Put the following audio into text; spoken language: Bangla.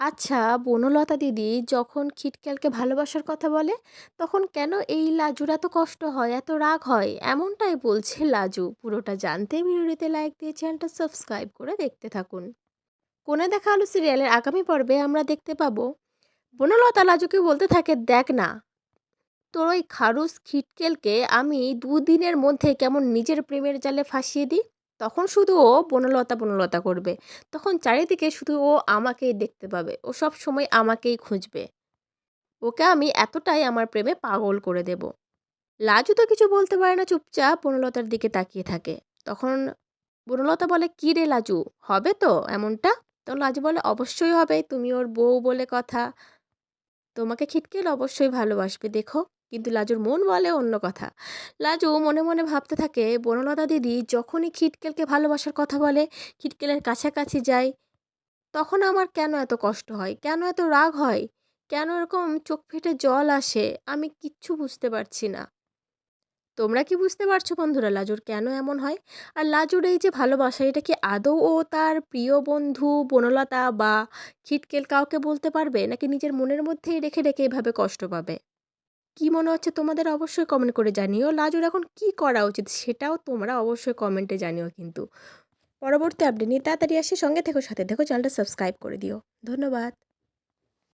আচ্ছা বনলতা দিদি যখন খিটক্যালকে ভালোবাসার কথা বলে, তখন কেন এই লাজুর এত কষ্ট হয়, এত রাগ হয়? এমনটাই বলছে লাজু। পুরোটা জানতে ভিডিওটিতে লাইক দিয়ে চ্যানেলটা সাবস্ক্রাইব করে দেখতে থাকুন। কোনে দেখা আলো সিরিয়ালের আগামী পর্বে আমরা দেখতে পাবো। বনলতা লাজুকে বলতে থাকে, দেখ না, তোর ওই খারুস খিটকেলকে আমি দুদিনের মধ্যে কেমন নিজের প্রেমের জালে ফাঁসিয়ে দিই? তখন শুধু ও বনলতা বনলতা করবে। তখন চারিদিকে শুধু ও আমাকেই দেখতে পাবে। ও সব সময় আমাকেই খুঁজবে। ওকে আমি এতটাই আমার প্রেমে পাগল করে দেব। লাজু তো কিছু বলতে পারে না, চুপচাপ বনলতার দিকে তাকিয়ে থাকে। তখন বনলতা বলে, কী রে লাজু, হবে তো এমনটা? তো লাজু বলে, অবশ্যই হবে। তুমি ওর বউ বলে কথা। তোমাকে খিটকেল অবশ্যই ভালোবাসবে, দেখো। কিন্তু লাজুর মন বলে অন্য কথা। লাজু মনে মনে ভাবতে থাকে, বনলতা দিদি যখনই খিটকেলকে ভালোবাসার কথা বলে, খিটকেলের কাছাকাছি যায়, তখন আমার কেন এত কষ্ট হয়? কেন এত রাগ হয়? কেন এরকম চোখ ফেটে জল আসে? আমি কিচ্ছু বুঝতে পারছি না। তোমরা কি বুঝতে পারছ বন্ধুরা লাজুর কেন এমন হয়? আর লাজুর এই যে ভালোবাসা, এটা কি আদৌ ও তার প্রিয় বন্ধু বনলতা বা খিটকেল কাউকে বলতে পারবে? নাকি নিজের মনের মধ্যেই রেখে রেখে এভাবে কষ্ট পাবে? কি মনে হচ্ছে তোমাদের অবশ্যই কমেন্ট করে জানিও। লাজুর এখন কি করা উচিত সেটাও তোমরা অবশ্যই কমেন্টে জানিও কিন্তু। পরবর্তী আপডেট নিয়ে তাড়াতাড়ি আসি। সঙ্গে থেকো, সাথে দেখো চ্যানেলটা সাবস্ক্রাইব করে দিও। ধন্যবাদ।